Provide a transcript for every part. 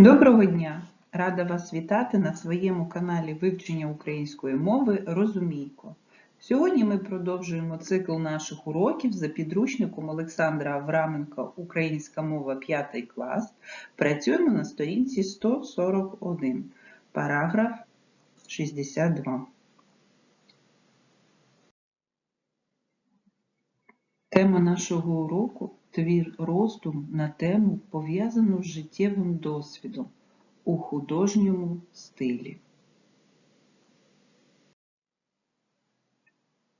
Доброго дня! Рада вас вітати на своєму каналі вивчення української мови Розумійко. Сьогодні ми продовжуємо цикл наших уроків за підручником Олександра Авраменка Українська мова 5 клас. Працюємо на сторінці 141, параграф 62. Тема нашого уроку твір роздум на тему, пов'язану з життєвим досвідом у художньому стилі.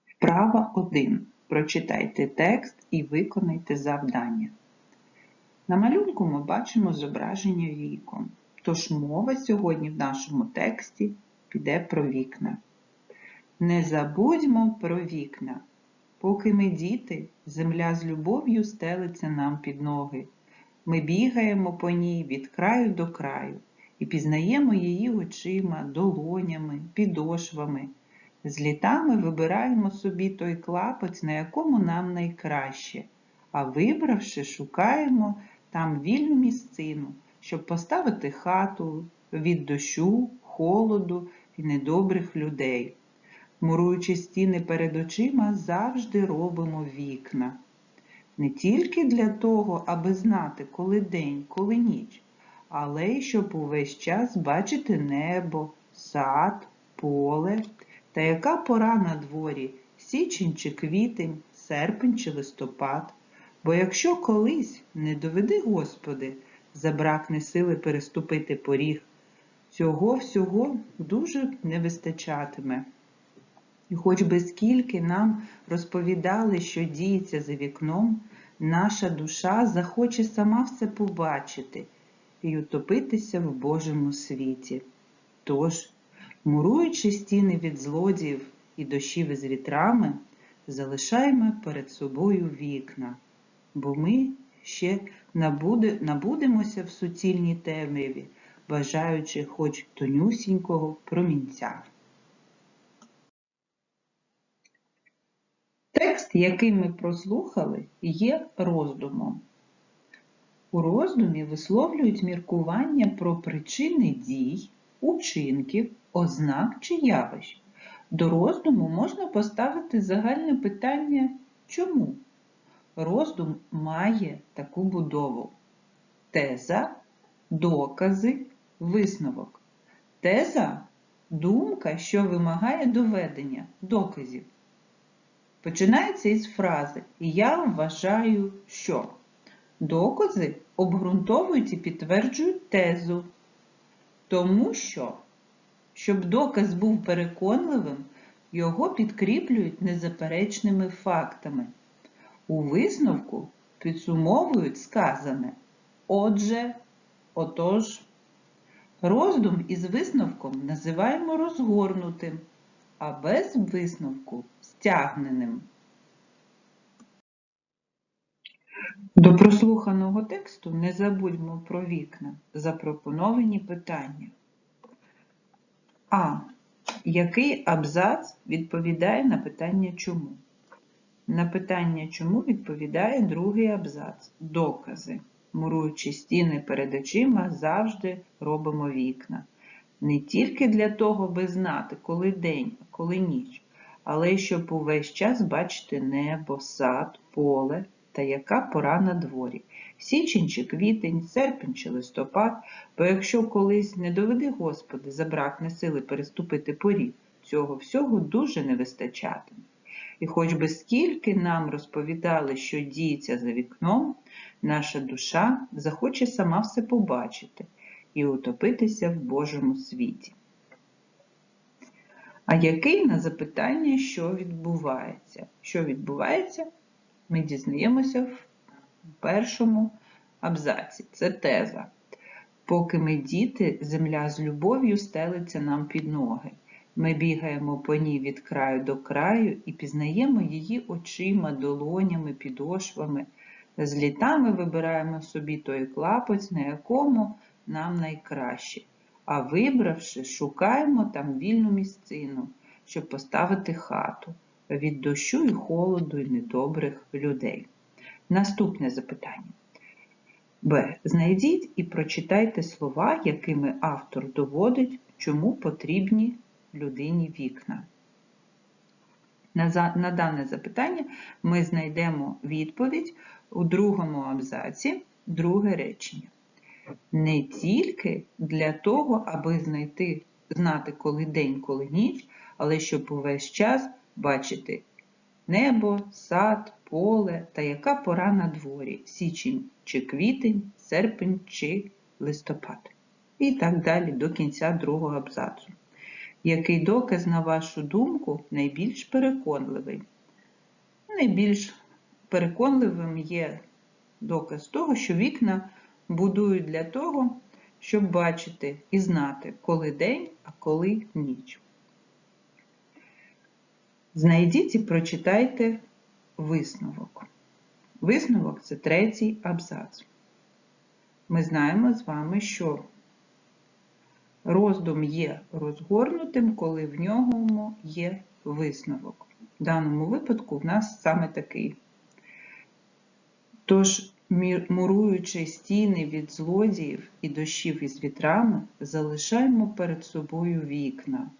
Вправа 1. Прочитайте текст і виконайте завдання. На малюнку ми бачимо зображення вікон, тож мова сьогодні в нашому тексті піде про вікна. Не забудьмо про вікна. Поки ми діти, земля з любов'ю стелиться нам під ноги. Ми бігаємо по ній від краю до краю і пізнаємо її очима, долонями, підошвами. З літами вибираємо собі той клапоть, на якому нам найкраще, а вибравши, шукаємо там вільну місцину, щоб поставити хату від дощу, холоду і недобрих людей. Муруючи стіни перед очима, завжди робимо вікна. Не тільки для того, аби знати, коли день, коли ніч, але й щоб увесь час бачити небо, сад, поле та яка пора на дворі січень чи квітень, серпень чи листопад. Бо якщо колись, не доведи Господи, забракне сили переступити поріг, цього всього дуже не вистачатиме. І хоч би скільки нам розповідали, що діється за вікном, наша душа захоче сама все побачити і утопитися в Божому світі. Тож, муруючи стіни від злодіїв і дощів із вітрами, залишаємо перед собою вікна, бо ми ще набудемося в суцільній темряві, бажаючи хоч тонюсінького промінця. Текст, який ми прослухали, є роздумом. У роздумі висловлюють міркування про причини дій, учинків, ознак чи явищ. До роздуму можна поставити загальне питання чому? Роздум має таку будову. Теза, докази, висновок. Теза думка, що вимагає доведення, доказів. Починається із фрази Я вважаю, що докази обґрунтовують і підтверджують тезу. Тому що, щоб доказ був переконливим, його підкріплюють незаперечними фактами. У висновку підсумовують сказане Отже, отож, роздум із висновком називаємо розгорнутим, а без висновку стягненим. До прослуханого тексту не забудьмо про вікна. Запропоновані питання. А. Який абзац відповідає на питання чому? На питання чому відповідає другий абзац. Докази. Муруючи стіни перед очима, завжди робимо вікна. Не тільки для того, аби знати, коли день, а коли ніч, але й щоб увесь час бачити небо, сад, поле та яка пора на дворі. Січень чи квітень, серпень чи листопад, бо якщо колись не доведи Господи, забракне сили переступити поріг, цього всього дуже не вистачатиме. І хоч би скільки нам розповідали, що діється за вікном, наша душа захоче сама все побачити і утопитися в Божому світі. А який на запитання, що відбувається? Що відбувається, ми дізнаємося в першому абзаці. Це теза. Поки ми діти, земля з любов'ю стелиться нам під ноги. Ми бігаємо по ній від краю до краю і пізнаємо її очима, долонями, підошвами. З літами вибираємо собі той клапоть, на якому нам найкраще. А вибравши, шукаємо там вільну місцину, щоб поставити хату від дощу і холоду і недобрих людей. Наступне запитання. Б. Знайдіть і прочитайте слова, якими автор доводить, чому потрібні людині вікна. На, дане запитання ми знайдемо відповідь у другому абзаці, друге речення. Не тільки для того, аби знайти, знати, коли день, коли ніч, але щоб увесь час бачити небо, сад, поле та яка пора на дворі, січень чи квітень, серпень чи листопад. І так далі до кінця другого абзацу. Який доказ, на вашу думку, найбільш переконливий? Найбільш переконливим є доказ того, що вікна будують для того, щоб бачити і знати, коли день, а коли ніч. Знайдіть і прочитайте висновок. Висновок це третій абзац. Ми знаємо з вами, що роздум є розгорнутим, коли в ньому є висновок. В даному випадку в нас саме такий. Тож, муруючи стіни від злодіїв і дощів із вітрами, залишаємо перед собою вікна,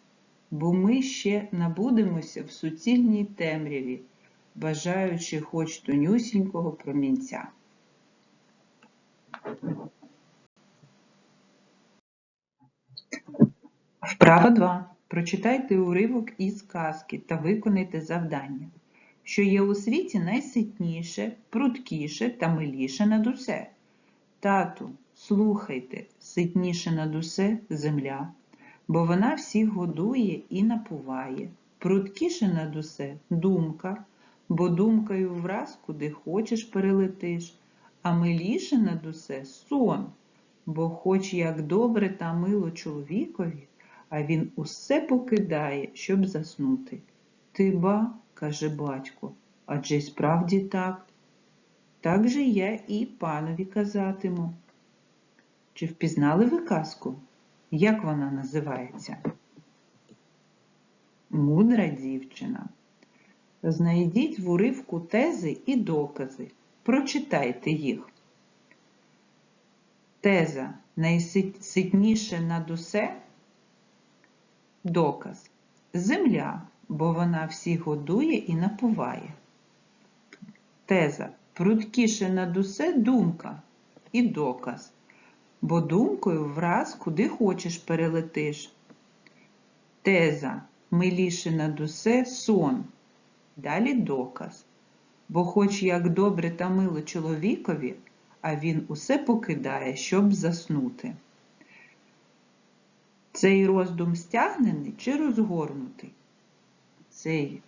бо ми ще набудемося в суцільній темряві, бажаючи хоч тонюсінького промінця. Вправа 2. Прочитайте уривок із казки та виконайте завдання. Що є у світі найситніше, пруткіше та миліше над усе. Тату, слухайте, ситніше над усе земля, бо вона всіх годує і напуває. Пруткіше над усе думка, бо думкою враз куди хочеш перелетиш, а миліше над усе сон, бо хоч як добре та мило чоловікові, а він усе покидає, щоб заснути. Ти ба, каже батько, адже й справді так. Так же я і панові казатиму. Чи впізнали ви казку? Як вона називається? Мудра дівчина. Знайдіть в уривку тези і докази. Прочитайте їх. Теза найситніше над усе. Доказ. Земля, бо вона всіх годує і напуває. Теза. Прудкіше над усе думка і доказ. Бо думкою враз куди хочеш перелетиш. Теза. Миліше над усе сон. Далі доказ. Бо хоч як добре та мило чоловікові, а він усе покидає, щоб заснути. Цей роздум стягнений чи розгорнутий? Цей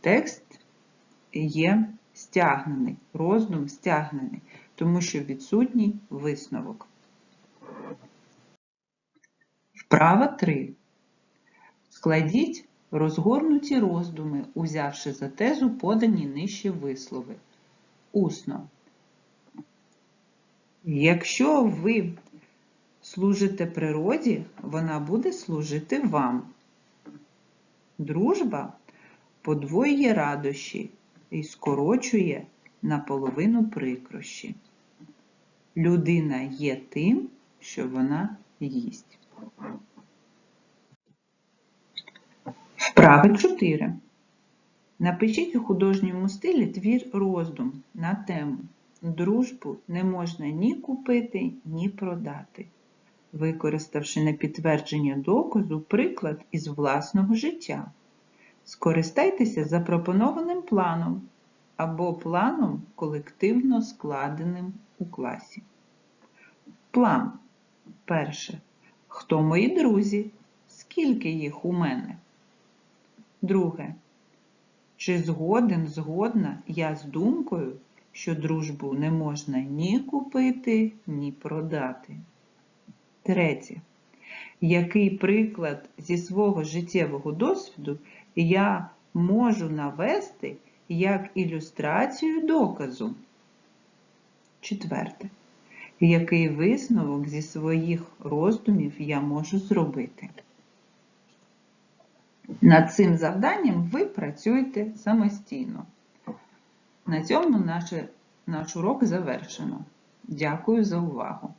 текст є стягнений, роздум стягнений, тому що відсутній висновок. Вправа 3. Складіть розгорнуті роздуми, узявши за тезу подані нижче вислови. Усно. Якщо ви служите природі, вона буде служити вам. Дружба подвоює радощі і скорочує наполовину прикрощі. Людина є тим, що вона їсть. Вправи 4. Напишіть у художньому стилі твір роздум на тему Дружбу не можна ні купити, ні продати, використавши на підтвердження доказу приклад із власного життя. Скористайтеся запропонованим планом або планом колективно складеним у класі. План. Перше. Хто мої друзі? Скільки їх у мене? Друге. Чи згоден, згодна я з думкою, що дружбу не можна ні купити, ні продати? Третє. Який приклад зі свого життєвого досвіду я можу навести як ілюстрацію доказу? Четверте. Який висновок зі своїх роздумів я можу зробити? Над цим завданням ви працюєте самостійно. На цьому наше, наш урок завершено. Дякую за увагу!